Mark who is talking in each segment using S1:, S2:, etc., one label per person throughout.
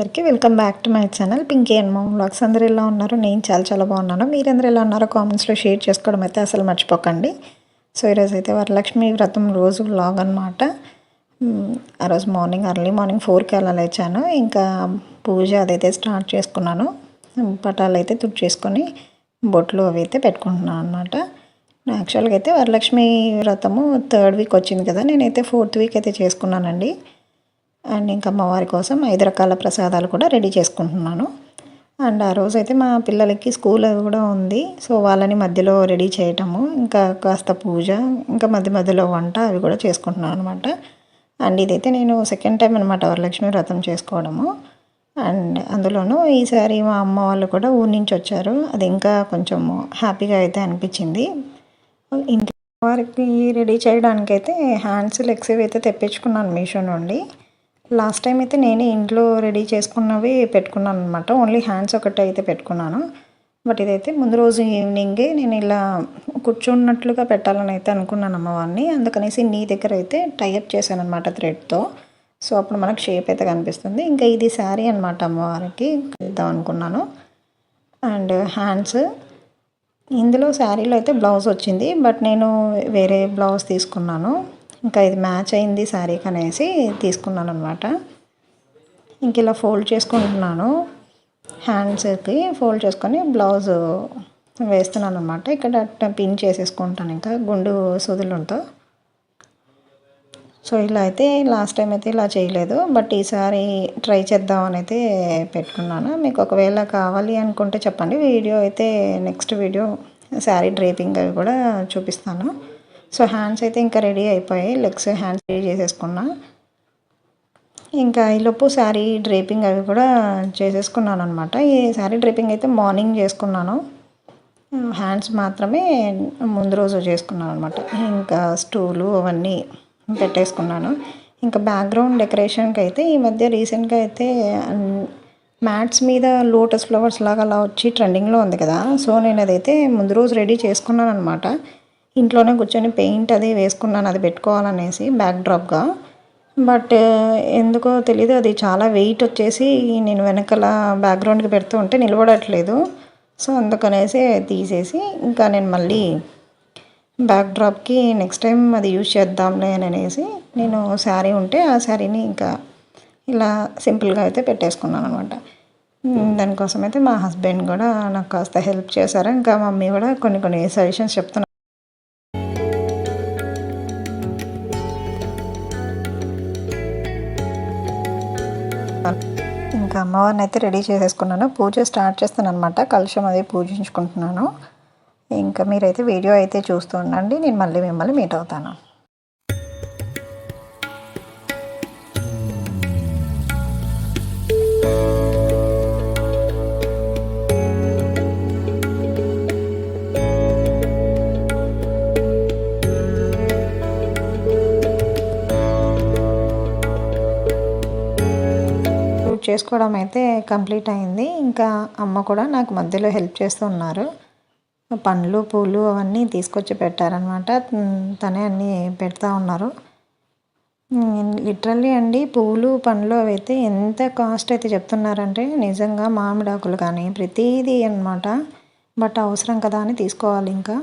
S1: అందరికీ welcome back to my channel Pinky and mom blogs అందరు ఎలా ఉన్నారు? నేను చాలా చాలా బాగున్నాను. మీరందరూ ఎలా ఉన్నారో కామెంట్స్లో షేర్ చేసుకోవడం అయితే అసలు మర్చిపోకండి. సో ఈరోజు అయితే వరలక్ష్మి వ్రతం రోజు బ్లాగ్ అనమాట ఆ రోజు మార్నింగ్ అర్లీ మార్నింగ్ ఫోర్కి అలా లేచాను. ఇంకా పూజ అదైతే స్టార్ట్ చేసుకున్నాను. పటాలు అయితే తుడిచేసుకొని బొట్లు అవి అయితే పెట్టుకుంటున్నాను అనమాట యాక్చువల్గా అయితే వరలక్ష్మి వ్రతము థర్డ్ వీక్ వచ్చింది కదా. నేనైతే ఫోర్త్ వీక్ అయితే చేసుకున్నానండి. అండ్ ఇంకా అమ్మవారి కోసం ఐదు రకాల ప్రసాదాలు కూడా రెడీ చేసుకుంటున్నాను. అండ్ ఆ రోజు అయితే మా పిల్లలకి స్కూల్ కూడా ఉంది. సో వాళ్ళని మధ్యలో రెడీ చేయటము ఇంకా కాస్త పూజ ఇంకా మధ్య మధ్యలో వంట అవి కూడా చేసుకుంటున్నాను అనమాట అండ్ ఇదైతే నేను సెకండ్ టైం అనమాట వరలక్ష్మి వ్రతం చేసుకోవడము. అండ్ అందులోనూ ఈసారి మా అమ్మ వాళ్ళు కూడా ఊరి నుంచి వచ్చారు. అది ఇంకా కొంచెం హ్యాపీగా అయితే అనిపించింది. ఇంటి వారికి రెడీ చేయడానికైతే హ్యాండ్స్ లెగ్స్ అయితే తెప్పించుకున్నాను మీషో నుండి. లాస్ట్ టైం అయితే నేనే ఇంట్లో రెడీ చేసుకున్నవి పెట్టుకున్నాను అనమాట ఓన్లీ హ్యాండ్స్ ఒకటి అయితే పెట్టుకున్నాను. బట్ ఇదైతే ముందు రోజు ఈవినింగే నేను ఇలా కూర్చున్నట్లుగా పెట్టాలని అయితే అనుకున్నాను అమ్మవారిని. అందుకనేసి నీ దగ్గర అయితే టైఅప్ చేశాను అనమాట థ్రెడ్తో సో అప్పుడు మనకు షేప్ అయితే కనిపిస్తుంది. ఇంకా ఇది శారీ అనమాట అమ్మవారికి వెళ్దాం అనుకున్నాను. అండ్ హ్యాండ్స్ ఇందులో శారీలో అయితే బ్లౌజ్ వచ్చింది. బట్ నేను వేరే బ్లౌజ్ తీసుకున్నాను. ఇంకా ఇది మ్యాచ్ అయింది శారీకి అనేసి తీసుకున్నాను అనమాట ఇంక ఇలా ఫోల్డ్ చేసుకుంటున్నాను. హ్యాండ్స్కి ఫోల్డ్ చేసుకొని బ్లౌజ్ వేస్తున్నాను అనమాట ఇక్కడ పిన్ చేసేసుకుంటాను ఇంకా గుండు సుదులుంతో సో ఇలా అయితే లాస్ట్ టైం అయితే ఇలా చేయలేదు. బట్ ఈసారి ట్రై చేద్దామని అయితే పెట్టుకున్నాను. మీకు ఒకవేళ కావాలి అనుకుంటే చెప్పండి. వీడియో అయితే నెక్స్ట్ వీడియో శారీ డ్రేపింగ్ అవి కూడా చూపిస్తాను. సో హ్యాండ్స్ అయితే ఇంకా రెడీ అయిపోయాయి. లెగ్స్ హ్యాండ్స్ రెడీ చేసేసుకున్నా. ఇంకా ఈలోపు శారీ డ్రేపింగ్ అవి కూడా చేసేసుకున్నాను అనమాట ఈ శారీ డ్రేపింగ్ అయితే మార్నింగ్ చేసుకున్నాను. హ్యాండ్స్ మాత్రమే ముందు రోజు చేసుకున్నాను అనమాట ఇంకా స్టూలు అవన్నీ పెట్టేసుకున్నాను. ఇంకా బ్యాక్గ్రౌండ్ డెకరేషన్కి అయితే ఈ మధ్య రీసెంట్గా అయితే మ్యాట్స్ మీద లోటస్ ఫ్లవర్స్ లాగా అలా వచ్చి ట్రెండింగ్లో ఉంది కదా. సో నేను అదైతే ముందు రోజు రెడీ చేసుకున్నాను అనమాట ఇంట్లోనే కూర్చొని పెయింట్ అది వేసుకున్నాను అది పెట్టుకోవాలనేసి బ్యాక్ డ్రాప్గా బట్ ఎందుకో తెలీదు అది చాలా వెయిట్ వచ్చేసి నేను వెనకాల బ్యాక్గ్రౌండ్కి పెడుతూ ఉంటే నిలబడట్లేదు. సో అందుకనేసి తీసేసి ఇంకా నేను మళ్ళీ బ్యాక్ డ్రాప్కి నెక్స్ట్ టైం అది యూజ్ చేద్దాంలే అని అనేసి నేను శారీ ఉంటే ఆ శారీని ఇంకా ఇలా సింపుల్గా అయితే పెట్టేసుకున్నాను అనమాట దానికోసం అయితే మా హస్బెండ్ కూడా నాకు కాస్త హెల్ప్ చేశారు. ఇంకా మమ్మీ కూడా కొన్ని కొన్ని సజెషన్స్ చెప్తున్నారు. ఇంకా అమ్మవారిని అయితే రెడీ చేసేసుకున్నాను. పూజ స్టార్ట్ చేస్తాను అనమాట కలుషం అది పూజించుకుంటున్నాను. ఇంకా మీరైతే వీడియో అయితే చూస్తూ ఉండండి. నేను మళ్ళీ మిమ్మల్ని మీట్ అవుతాను. చేసుకోవడం అయితే కంప్లీట్ అయింది. ఇంకా అమ్మ కూడా నాకు మధ్యలో హెల్ప్ చేస్తూ ఉన్నారు. పండ్లు పూలు అవన్నీ తీసుకొచ్చి పెట్టారనమాట తనే అన్నీ పెడతా ఉన్నారు. లిటరల్లీ అండి పూలు పండ్లు అవి అయితే ఎంత కాస్ట్ అయితే చెప్తున్నారంటే నిజంగా మామిడాకులు కానీ ప్రతిదీ అనమాట బట్ అవసరం కదా అని తీసుకోవాలి ఇంకా.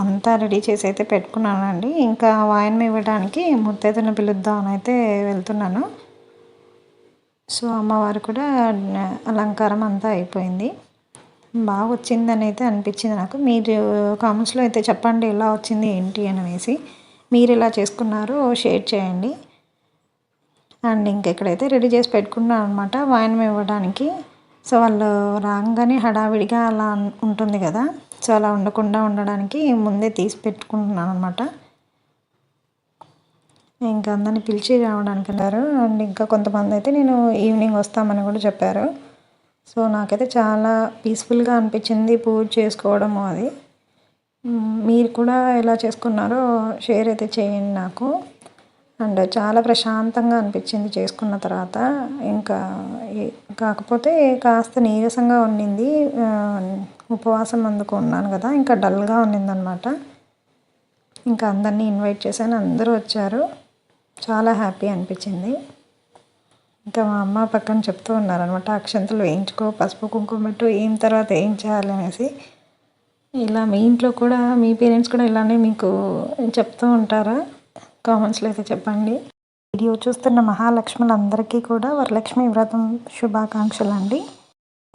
S1: అంతా రెడీ చేసి అయితే పెట్టుకున్నానండి. ఇంకా వాయిన్ ఇవ్వడానికి ముత్తైదును పిలుద్దామని అయితే వెళ్తున్నాను. సో అమ్మవారు కూడా అలంకారం అంతా అయిపోయింది. బాగా వచ్చిందని అయితే అనిపించింది నాకు. మీరు కామెంట్స్లో అయితే చెప్పండి ఎలా వచ్చింది ఏంటి అని అనేసి. మీరు ఎలా చేసుకున్నారో షేర్ చేయండి. అండ్ ఇంకెక్కడైతే రెడీ చేసి పెట్టుకున్నాను అనమాట వాయినం ఇవ్వడానికి. సో వాళ్ళు రాగానే హడావిడిగా అలా ఉంటుంది కదా. సో అలా ఉండకుండా ఉండడానికి ముందే తీసి పెట్టుకుంటున్నాను అనమాట ఇంకా అందరిని పిలిచి రావడానికి అన్నారు. అండ్ ఇంకా కొంతమంది అయితే నేను ఈవినింగ్ వస్తామని కూడా చెప్పారు. సో నాకైతే చాలా పీస్ఫుల్గా అనిపించింది పూజ చేసుకోవడము అది. మీరు కూడా ఎలా చేసుకున్నారో షేర్ అయితే చేయండి నాకు. అండ్ చాలా ప్రశాంతంగా అనిపించింది చేసుకున్న తర్వాత. ఇంకా కాకపోతే కాస్త నీరసంగా ఉండింది ఉపవాసం అందుకు ఉన్నాను కదా ఇంకా డల్గా ఉన్నిందనమాట. ఇంకా అందరినీ ఇన్వైట్ చేశాను అందరూ వచ్చారు. చాలా హ్యాపీ అనిపించింది. ఇంకా మా అమ్మ పక్కన చెప్తూ ఉన్నారనమాట అక్షంతలు వేయించుకో పసుపు కుంకుమ పెట్టు ఏం తర్వాత ఏం చేయాలి అనేసి. ఇలా మీ ఇంట్లో కూడా మీ పేరెంట్స్ కూడా ఇలానే మీకు చెప్తూ ఉంటారా? కామెంట్స్లో అయితే చెప్పండి. వీడియో చూస్తున్న మహాలక్ష్ములందరికీ కూడా వరలక్ష్మి వ్రతం శుభాకాంక్షలు అండి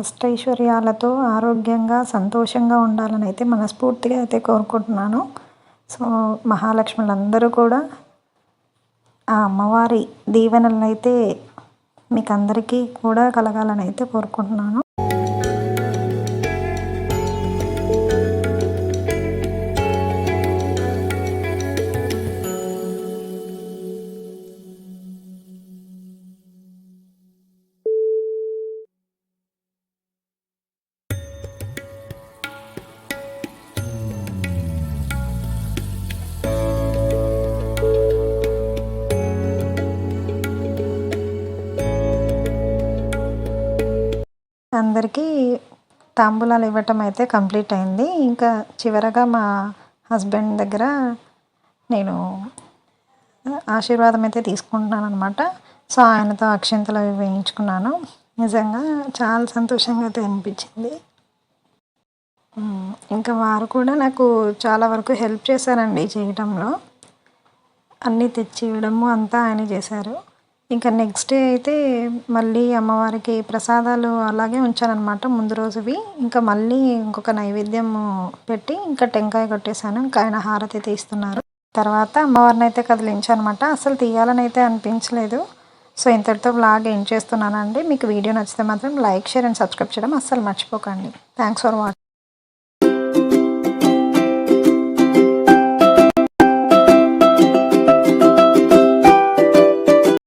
S1: అష్టైశ్వర్యాలతో ఆరోగ్యంగా సంతోషంగా ఉండాలని అయితే మనస్ఫూర్తిగా అయితే కోరుకుంటున్నాను. సో మహాలక్ష్ములందరూ కూడా ఆ అమ్మవారి దీవెనలను అయితే మీకు అందరికీ కూడా కలగాలని అయితే కోరుకుంటున్నాను. అందరికీ తాంబూలాలు ఇవ్వటం అయితే కంప్లీట్ అయింది. ఇంకా చివరగా మా హస్బెండ్ దగ్గర నేను ఆశీర్వాదం అయితే తీసుకుంటున్నాను అనమాట సో ఆయనతో అక్షింతలు అవి వేయించుకున్నాను. నిజంగా చాలా సంతోషంగా అయితే అనిపించింది. ఇంకా వారు కూడా నాకు చాలా వరకు హెల్ప్ చేశారండి చేయటంలో. అన్నీ తెచ్చి ఇవ్వడము అంతా ఆయన చేశారు. ఇంకా నెక్స్ట్ డే అయితే మళ్ళీ అమ్మవారికి ప్రసాదాలు అలాగే ఉంచానన్నమాట ముందు రోజువి. ఇంకా మళ్ళీ ఇంకొక నైవేద్యం పెట్టి ఇంకా టెంకాయ కొట్టేశాను. ఇంకా ఆయన హారతి తీస్తున్నారు తర్వాత అమ్మవారిని అయితే కదిలించానమాట అసలు తీయాలని అయితే అనిపించలేదు. సో ఇంతటితో బ్లాగ్ ఏం చేస్తున్నానండి. మీకు వీడియో నచ్చితే మాత్రం లైక్ షేర్ అండ్ సబ్స్క్రైబ్ చేయడం అస్సలు మర్చిపోకండి. Thanks for watching